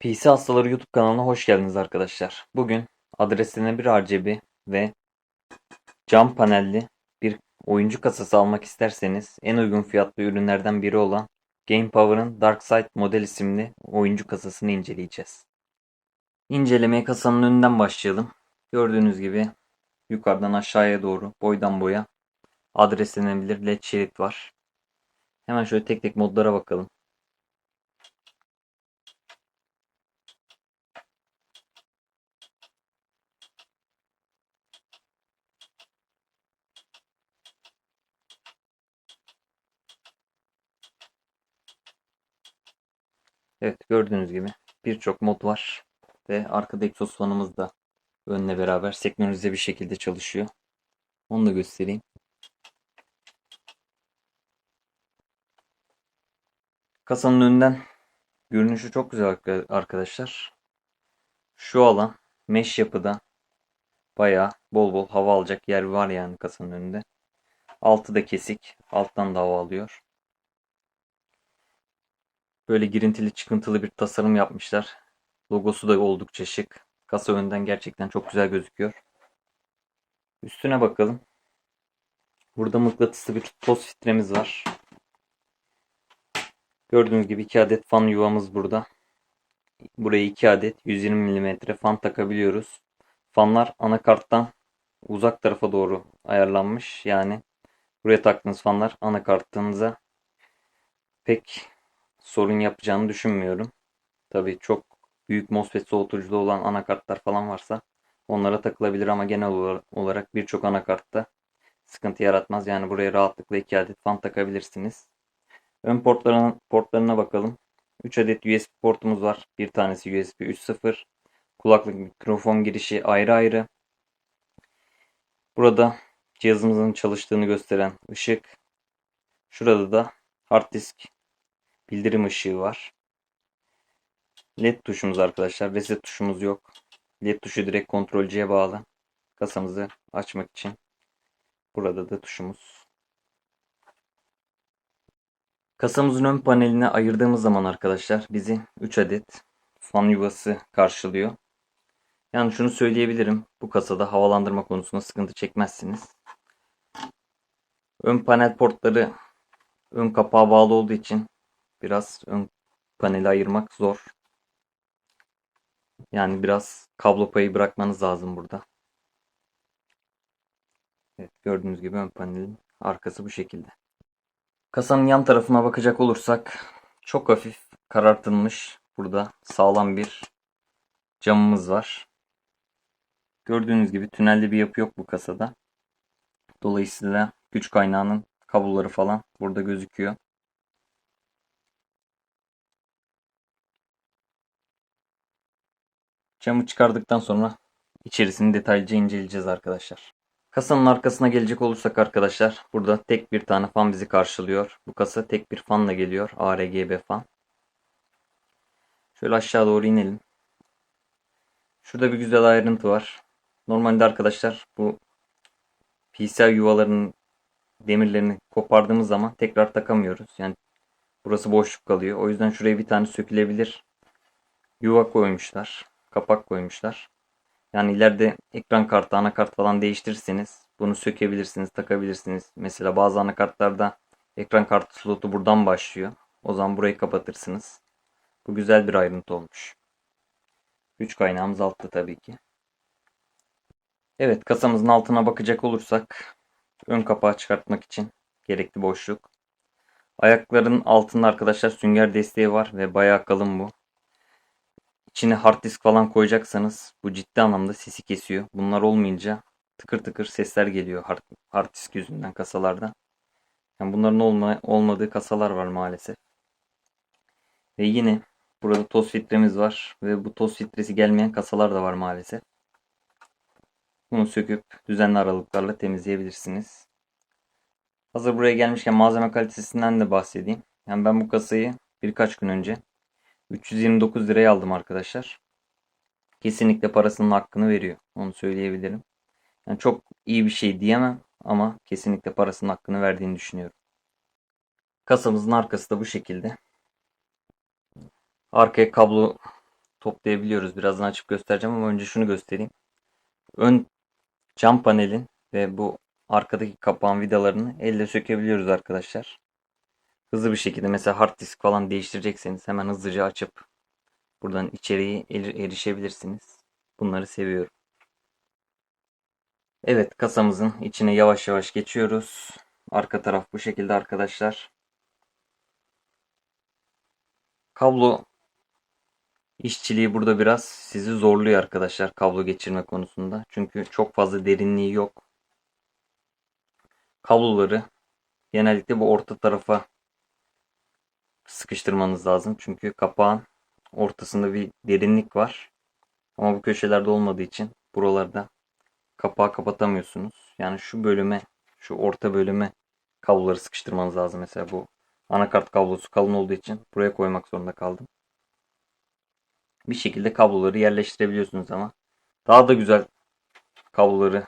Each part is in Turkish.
PC Hastaları YouTube kanalına hoş geldiniz arkadaşlar. Bugün adresine bir RGB ve cam panelli bir oyuncu kasası almak isterseniz en uygun fiyatlı ürünlerden biri olan Game Power'ın Dark Side Model isimli oyuncu kasasını inceleyeceğiz. İncelemeye kasanın önünden başlayalım. Gördüğünüz gibi yukarıdan aşağıya doğru boydan boya adreslenebilir led şerit var. Hemen şöyle tek tek modlara bakalım. Evet gördüğünüz gibi birçok mod var ve arkada egzoz fanımız da önle beraber senkronize bir şekilde çalışıyor. Onu da göstereyim. Kasanın önünden görünüşü çok güzel arka- arkadaşlar. Şu alan mesh yapıda bayağı bol bol hava alacak yer var yani kasanın önünde. Altı da kesik. Alttan da hava alıyor. Böyle girintili çıkıntılı bir tasarım yapmışlar. Logosu da oldukça şık. Kasa önden gerçekten çok güzel gözüküyor. Üstüne bakalım. Burada mıknatıslı bir toz filtremiz var. Gördüğünüz gibi 2 adet fan yuvamız burada. Buraya 2 adet 120 mm fan takabiliyoruz. Fanlar anakarttan uzak tarafa doğru ayarlanmış. Yani buraya taktığınız fanlar anakartınıza pek sorun yapacağını düşünmüyorum. Tabii çok büyük MOSFET soğutuculu olan anakartlar falan varsa onlara takılabilir ama genel olarak birçok anakartta sıkıntı yaratmaz. Yani buraya rahatlıkla 2 adet fan takabilirsiniz. Ön portlarına, portlarına bakalım. 3 adet USB portumuz var. Bir tanesi USB 3.0. Kulaklık mikrofon girişi ayrı ayrı. Burada cihazımızın çalıştığını gösteren ışık. Şurada da hard disk bildirim ışığı var. LED tuşumuz arkadaşlar. Reset tuşumuz yok. LED tuşu direkt kontrolcüye bağlı. Kasamızı açmak için. Burada da tuşumuz. Kasamızın ön paneline ayırdığımız zaman arkadaşlar bizi 3 adet fan yuvası karşılıyor. Yani şunu söyleyebilirim. Bu kasada havalandırma konusunda sıkıntı çekmezsiniz. Ön panel portları ön kapağa bağlı olduğu için biraz ön paneli ayırmak zor. Yani biraz kablo payı bırakmanız lazım burada. Evet gördüğünüz gibi ön panelin arkası bu şekilde. Kasanın yan tarafına bakacak olursak çok hafif karartılmış burada sağlam bir camımız var. Gördüğünüz gibi tünelli bir yapı yok bu kasada. Dolayısıyla güç kaynağının kabloları falan burada gözüküyor. Camı çıkardıktan sonra içerisini detaylıca inceleyeceğiz arkadaşlar. Kasanın arkasına gelecek olursak arkadaşlar burada tek bir tane fan bizi karşılıyor. Bu kasa tek bir fanla geliyor. ARGB fan. Şöyle aşağı doğru inelim. Şurada bir güzel ayrıntı var. Normalde arkadaşlar bu PCI yuvalarının demirlerini kopardığımız zaman tekrar takamıyoruz. Yani burası boşluk kalıyor. O yüzden şuraya bir tane sökülebilir yuva koymuşlar. Kapak koymuşlar. Yani ileride ekran kartı, anakart falan değiştirirseniz bunu sökebilirsiniz, takabilirsiniz. Mesela bazı anakartlarda ekran kartı slotu buradan başlıyor. O zaman burayı kapatırsınız. Bu güzel bir ayrıntı olmuş. Güç kaynağımız altta tabii ki. Evet kasamızın altına bakacak olursak ön kapağı çıkartmak için gerekli boşluk. Ayakların altında arkadaşlar sünger desteği var ve bayağı kalın bu. İçine hard disk falan koyacaksanız bu ciddi anlamda sesi kesiyor. Bunlar olmayınca tıkır tıkır sesler geliyor hard, hard disk yüzünden kasalarda. Yani bunların olma, olmadığı kasalar var maalesef. Ve yine burada toz filtremiz var ve bu toz filtresi gelmeyen kasalar da var maalesef. Bunu söküp düzenli aralıklarla temizleyebilirsiniz. Hazır buraya gelmişken malzeme kalitesinden de bahsedeyim. Yani ben bu kasayı birkaç gün önce 329 liraya aldım arkadaşlar. Kesinlikle parasının hakkını veriyor. Onu söyleyebilirim. Yani çok iyi bir şey diyemem ama kesinlikle parasının hakkını verdiğini düşünüyorum. Kasamızın arkası da bu şekilde. Arkaya kablo toplayabiliyoruz. Birazdan açıp göstereceğim ama önce şunu göstereyim. Ön cam panelin ve bu arkadaki kapağın vidalarını elle sökebiliyoruz arkadaşlar. Hızlı bir şekilde mesela hard disk falan değiştirecekseniz hemen hızlıca açıp buradan içeriği eri- erişebilirsiniz. Bunları seviyorum. Evet kasamızın içine yavaş yavaş geçiyoruz. Arka taraf bu şekilde arkadaşlar. Kablo işçiliği burada biraz sizi zorluyor arkadaşlar kablo geçirme konusunda. Çünkü çok fazla derinliği yok. Kabloları genellikle bu orta tarafa sıkıştırmanız lazım. Çünkü kapağın ortasında bir derinlik var. Ama bu köşelerde olmadığı için buralarda kapağı kapatamıyorsunuz. Yani şu bölüme, şu orta bölüme kabloları sıkıştırmanız lazım. Mesela bu anakart kablosu kalın olduğu için buraya koymak zorunda kaldım. Bir şekilde kabloları yerleştirebiliyorsunuz ama daha da güzel kabloları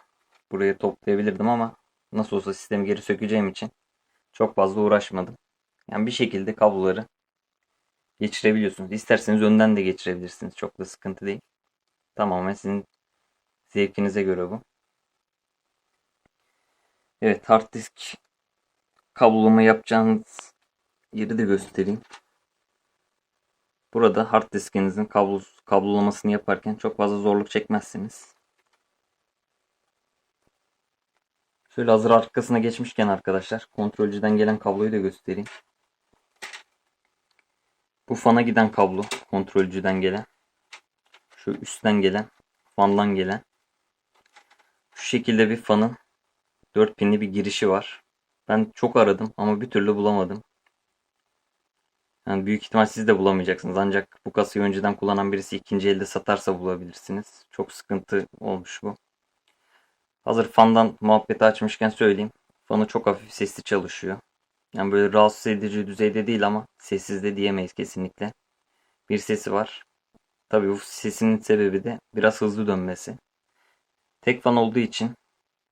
buraya toplayabilirdim ama nasıl olsa sistemi geri sökeceğim için çok fazla uğraşmadım. Yani bir şekilde kabloları geçirebiliyorsunuz. İsterseniz önden de geçirebilirsiniz. Çok da sıkıntı değil. Tamamen sizin zevkinize göre bu. Evet hard disk kablolama yapacağınız yeri de göstereyim. Burada hard diskinizin kablosu, kablolamasını yaparken çok fazla zorluk çekmezsiniz. Şöyle hazır arkasına geçmişken arkadaşlar kontrolcüden gelen kabloyu da göstereyim. Bu fana giden kablo kontrolcüden gelen. Şu üstten gelen fandan gelen. Şu şekilde bir fanın 4 pinli bir girişi var. Ben çok aradım ama bir türlü bulamadım. Yani büyük ihtimal siz de bulamayacaksınız. Ancak bu kasayı önceden kullanan birisi ikinci elde satarsa bulabilirsiniz. Çok sıkıntı olmuş bu. Hazır fandan muhabbeti açmışken söyleyeyim. Fanı çok hafif sesli çalışıyor. Yani böyle rahatsız edici düzeyde değil ama sessiz de diyemeyiz kesinlikle. Bir sesi var. Tabii bu sesinin sebebi de biraz hızlı dönmesi. Tek fan olduğu için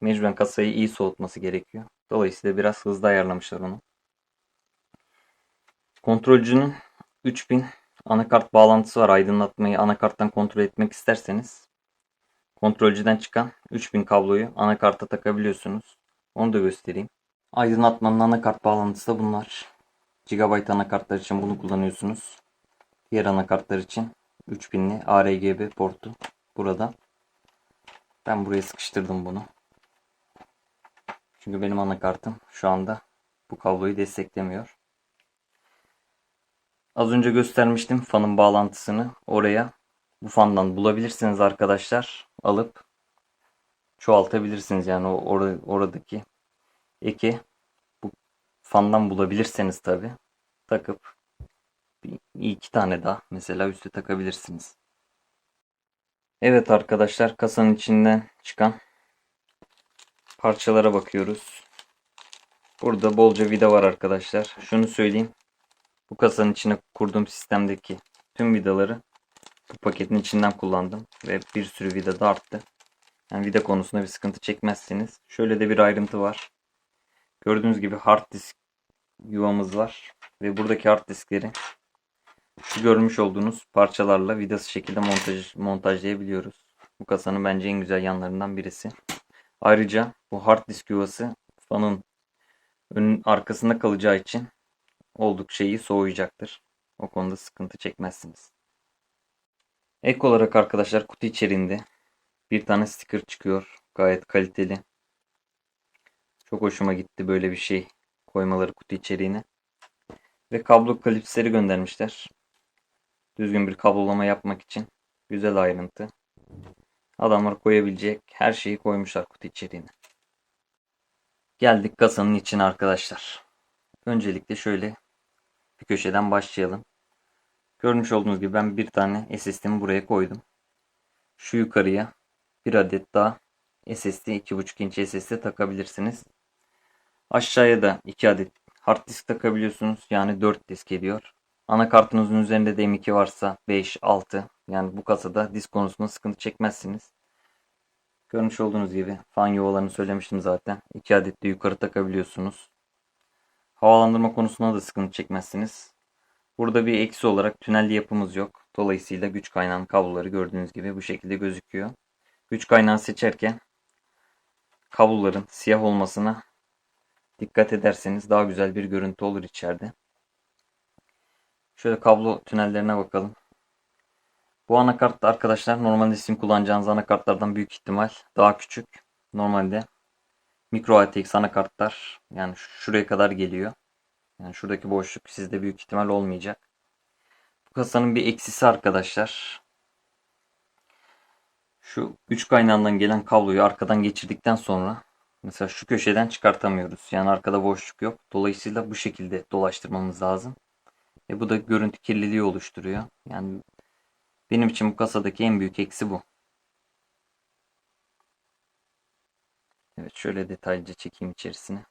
mecburen kasayı iyi soğutması gerekiyor. Dolayısıyla biraz hızlı ayarlamışlar onu. Kontrolcünün 3000 anakart bağlantısı var. Aydınlatmayı anakarttan kontrol etmek isterseniz kontrolcüden çıkan 3000 kabloyu anakarta takabiliyorsunuz. Onu da göstereyim. Aydınlatmanın anakart bağlantısı da bunlar. GB anakartlar için bunu kullanıyorsunuz. Diğer anakartlar için 3000'li ARGB portu burada. Ben buraya sıkıştırdım bunu. Çünkü benim anakartım şu anda bu kabloyu desteklemiyor. Az önce göstermiştim fanın bağlantısını. Oraya bu fandan bulabilirsiniz arkadaşlar. Alıp çoğaltabilirsiniz. Yani or- oradaki eki bu fandan bulabilirseniz tabi takıp iki tane daha mesela üste takabilirsiniz. Evet arkadaşlar kasanın içinden çıkan parçalara bakıyoruz. Burada bolca vida var arkadaşlar. Şunu söyleyeyim. Bu kasanın içine kurduğum sistemdeki tüm vidaları bu paketin içinden kullandım. Ve bir sürü vida da arttı. Yani vida konusunda bir sıkıntı çekmezsiniz. Şöyle de bir ayrıntı var. Gördüğünüz gibi hard disk yuvamız var. Ve buradaki hard diskleri görmüş olduğunuz parçalarla vidası şekilde montaj, montajlayabiliyoruz. Bu kasanın bence en güzel yanlarından birisi. Ayrıca bu hard disk yuvası fanın önün arkasında kalacağı için oldukça iyi soğuyacaktır. O konuda sıkıntı çekmezsiniz. Ek olarak arkadaşlar kutu içerisinde bir tane sticker çıkıyor. Gayet kaliteli. Çok hoşuma gitti böyle bir şey koymaları kutu içeriğine. Ve kablo klipsleri göndermişler. Düzgün bir kablolama yapmak için güzel ayrıntı. Adamlar koyabilecek her şeyi koymuşlar kutu içeriğine. Geldik kasanın içine arkadaşlar. Öncelikle şöyle bir köşeden başlayalım. Görmüş olduğunuz gibi ben bir tane SSD'mi buraya koydum. Şu yukarıya bir adet daha SSD 2.5 inç SSD takabilirsiniz. Aşağıya da 2 adet hard disk takabiliyorsunuz. Yani 4 disk ediyor. Anakartınızın üzerinde de M2 varsa 5, 6. Yani bu kasada disk konusunda sıkıntı çekmezsiniz. Görmüş olduğunuz gibi fan yuvalarını söylemiştim zaten. 2 adet de yukarı takabiliyorsunuz. Havalandırma konusunda da sıkıntı çekmezsiniz. Burada bir eksi olarak tünelli yapımız yok. Dolayısıyla güç kaynağının kabloları gördüğünüz gibi bu şekilde gözüküyor. Güç kaynağı seçerken kabloların siyah olmasına dikkat ederseniz daha güzel bir görüntü olur içeride. Şöyle kablo tünellerine bakalım. Bu anakart arkadaşlar normalde sim kullanacağınız anakartlardan büyük ihtimal daha küçük. Normalde micro ATX anakartlar yani şuraya kadar geliyor. Yani şuradaki boşluk sizde büyük ihtimal olmayacak. Bu kasanın bir eksisi arkadaşlar. Şu güç kaynağından gelen kabloyu arkadan geçirdikten sonra mesela şu köşeden çıkartamıyoruz. Yani arkada boşluk yok. Dolayısıyla bu şekilde dolaştırmamız lazım. Ve bu da görüntü kirliliği oluşturuyor. Yani benim için bu kasadaki en büyük eksi bu. Evet şöyle detaylıca çekeyim içerisine.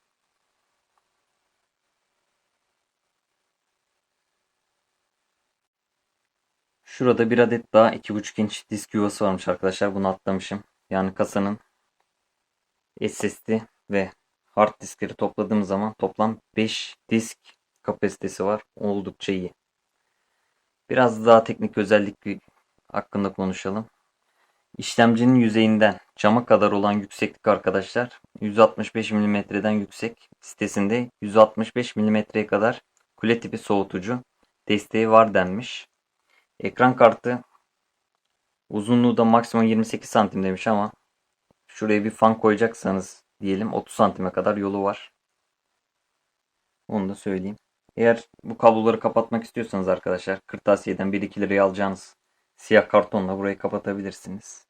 Şurada bir adet daha 2.5 inç disk yuvası varmış arkadaşlar. Bunu atlamışım. Yani kasanın SSD ve hard diskleri topladığım zaman toplam 5 disk kapasitesi var. Oldukça iyi. Biraz daha teknik özellik hakkında konuşalım. İşlemcinin yüzeyinden cama kadar olan yükseklik arkadaşlar 165 mm'den yüksek. Sitesinde 165 mm'ye kadar kule tipi soğutucu desteği var denmiş. Ekran kartı uzunluğu da maksimum 28 santim demiş ama şuraya bir fan koyacaksanız diyelim 30 santime kadar yolu var. Onu da söyleyeyim. Eğer bu kabloları kapatmak istiyorsanız arkadaşlar kırtasiyeden 1-2 liraya alacağınız siyah kartonla burayı kapatabilirsiniz.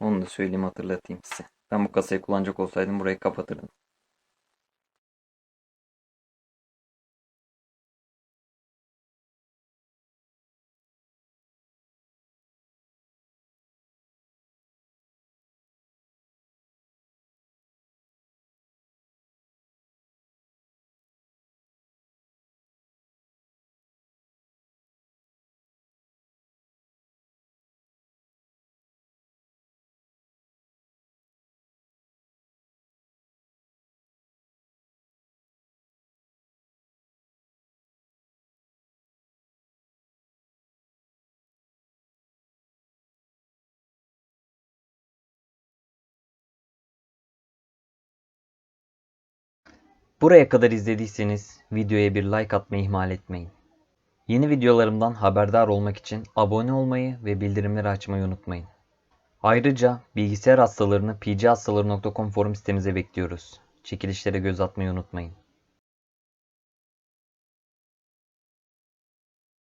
Onu da söyleyeyim hatırlatayım size. Ben bu kasayı kullanacak olsaydım burayı kapatırdım. Buraya kadar izlediyseniz videoya bir like atmayı ihmal etmeyin. Yeni videolarımdan haberdar olmak için abone olmayı ve bildirimleri açmayı unutmayın. Ayrıca bilgisayar hastalarını pchastaları.com forum sitemize bekliyoruz. Çekilişlere göz atmayı unutmayın.